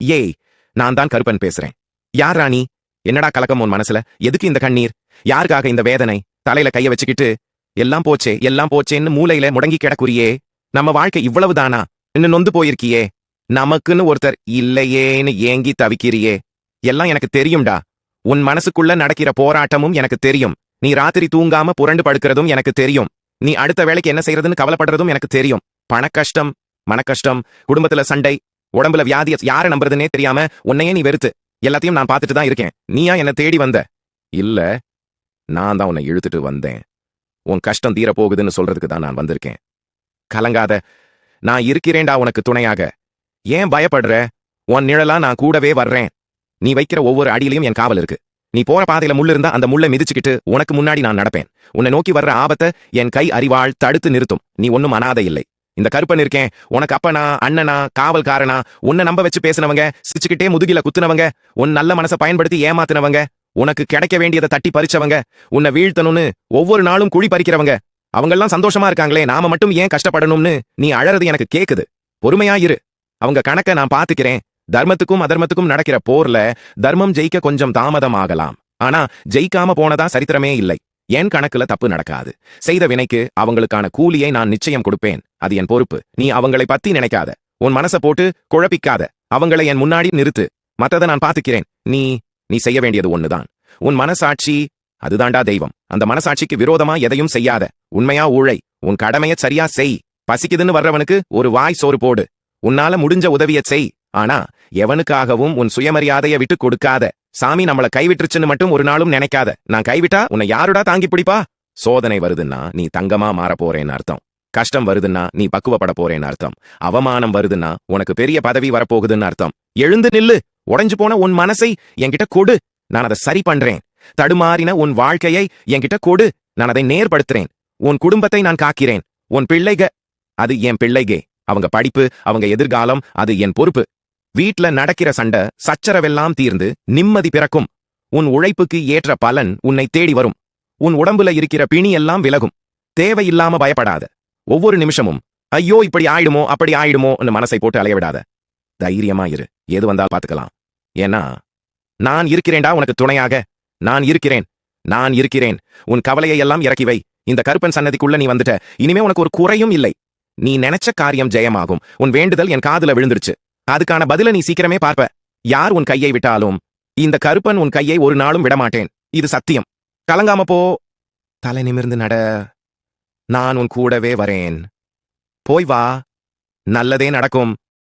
ஏய் நான் தான் கருப்பன் பேசுறேன். யார் ராணி? என்னடா கலக்கம் உன் மனசுல? எதுக்கு இந்த கண்ணீர்? யாருக்காக இந்த வேதனை? தலையில கைய வச்சுக்கிட்டு எல்லாம் போச்சே எல்லாம் போச்சேன்னு மூலையில முடங்கி கிடக்குறியே. நம்ம வாழ்க்கை இவ்வளவுதானா? இன்னும் நொந்து போயிருக்கியே. நமக்குன்னு ஒருத்தர் இல்லையேன்னு ஏங்கி தவிக்கிறியே. எல்லாம் எனக்கு தெரியும்டா. உன் மனசுக்குள்ள நடக்கிற போராட்டமும் எனக்கு தெரியும். நீ ராத்திரி தூங்காம புரண்டு படுக்கிறதும் எனக்கு தெரியும். நீ அடுத்த வேலைக்கு என்ன செய்யறதுன்னு கவலைப்படுறதும் எனக்கு தெரியும். பணக்கஷ்டம் மனக்கஷ்டம் குடும்பத்துல சண்டை உடம்புல வியாதிய யார நம்புறதுனே தெரியாம உன்னையே நீ வெறுத்து எல்லாத்தையும் நான் பார்த்துட்டு தான் இருக்கேன். நீயா என்ன தேடி வந்த? இல்ல நான் தான் உன்னை இழுத்துட்டு வந்தேன். உன் கஷ்டம் தீர போகுதுன்னு சொல்றதுக்கு தான் நான் வந்திருக்கேன். கலங்காத நான் இருக்கிறேன்டா உனக்கு துணையாக. ஏன் பயப்படுற? உன் நிழலா நான் கூடவே வர்றேன். நீ வைக்கிற ஒவ்வொரு அடியிலையும் என் காவல் இருக்கு. நீ போற பாதையில முள்ளு இருந்தா அந்த முள்ளை மிதிச்சுக்கிட்டு உனக்கு முன்னாடி நான் நடப்பேன். உன்னை நோக்கி வர்ற ஆபத்தை என் கை அறிவாள் தடுத்து நிறுத்தும். நீ ஒன்னும் அனாதை இல்லை. இந்த கருப்பன் இருக்கேன். உனக்கு அப்பனா அண்ணனா காவல்காரனா உன்னை நம்ப வச்சு பேசினவங்க சிரிச்சுக்கிட்டே முதுகில குத்துனவங்க உன் நல்ல மனசை பயன்படுத்தி ஏமாத்தினவங்க உனக்கு கிடைக்க வேண்டியதை தட்டி பறிச்சவங்க உன்னை வீழ்த்தணும்னு ஒவ்வொரு நாளும் குழி பறிக்கிறவங்க. அவங்கெல்லாம் சந்தோஷமா இருக்காங்களே நாம மட்டும் ஏன் கஷ்டப்படணும்னு நீ அழறது எனக்கு கேக்குது. பொறுமையா இரு. அவங்க கணக்க நான் பாத்துக்கிறேன். தர்மத்துக்கும் அதர்மத்துக்கும் நடக்கிற போர்ல தர்மம் ஜெயிக்க கொஞ்சம் தாமதம் ஆகலாம் ஆனா ஜெயிக்காம போனதா சரித்திரமே இல்லை. என் கணக்குல தப்பு நடக்காது. செய்த வினைக்கு அவங்களுக்கான கூலியை நான் நிச்சயம் கொடுப்பேன். அது என் பொறுப்பு. நீ அவங்களை பத்தி நினைக்காத. உன் மனச போட்டு குழப்பிக்காத. அவங்களை என் முன்னாடி நிறுத்து. மத்தத நான் பாத்துக்கிறேன் நீ நீ செய்ய வேண்டியது ஒண்ணுதான். உன் மனசாட்சி அதுதான்டா தெய்வம். அந்த மனசாட்சிக்கு விரோதமா எதையும் செய்யாத. உண்மையா ஊழை. உன் கடமைய சரியா செய். பசிக்குதுன்னு வர்றவனுக்கு ஒரு வாய் சோறு போடு. உன்னால முடிஞ்ச உதவிய செய். ஆனா எவனுக்காகவும் உன் சுயமரியாதைய விட்டு கொடுக்காத. சாமி நம்மள கைவிட்டுருச்சுன்னு மட்டும் ஒரு நாளும் நினைக்காத. நான் கைவிட்டா உன்னை யாருடா தாங்கி பிடிப்பா? சோதனை வருதுன்னா நீ தங்கமா மாற போறேன்னு அர்த்தம். கஷ்டம் வருதுன்னா நீ பக்குவப்பட போறேன்னு அர்த்தம். அவமானம் வருதுன்னா உனக்கு பெரிய பதவி வரப்போகுதுன்னு அர்த்தம். எழுந்து நில்லு. உடைஞ்சு போன உன் மனசை என்கிட்ட கொடு. நான் அதை சரி பண்றேன். தடுமாறின உன் வாழ்க்கையை என்கிட்ட கொடு. நான் அதை நேர்படுத்துறேன். உன் குடும்பத்தை நான் காக்கிறேன். உன் பிள்ளைக அது என் பிள்ளைகே. அவங்க படிப்பு அவங்க எதிர்காலம் அது என் பொறுப்பு. வீட்ல நடக்கிற சண்டை சச்சரவெல்லாம் தீர்ந்து நிம்மதி பிறக்கும். உன் உழைப்புக்கு ஏற்ற பலன் உன்னை தேடி வரும். உன் உடம்புல இருக்கிற பிணி எல்லாம் விலகும். தேவையில்லாம பயப்படாத. ஒவ்வொரு நிமிஷமும் ஐயோ இப்படி ஆயிடுமோ அப்படி ஆயிடுமோன்னு மனசை போட்டு அலைய விடாத. தைரியமா இரு. எது வந்தால் பாத்துக்கலாம் ஏன்னா நான் இருக்கிறேன்டா உனக்கு துணையாக. நான் இருக்கிறேன். நான் இருக்கிறேன். உன் கவலையை எல்லாம் இறக்கி வை. இந்த கருப்பன் சன்னதிக்குள்ள நீ வந்துட்ட. இனிமே உனக்கு ஒரு குறையும் இல்லை. நீ நினைச்ச காரியம் ஜெயமாகும். உன் வேண்டுதல் என் காதுல விழுந்துருச்சு. அதுக்கான பதில நீ சீக்கிரமே பார்ப்ப. யார் உன் கையை விட்டாலும் இந்த கருப்பன் உன் கையை ஒரு நாளும் விடமாட்டேன். இது சத்தியம். கலங்காம போ. தலை நிமிர்ந்து நட. நான் உன் கூடவே வரேன். போய் வா. நல்லதே நடக்கும்.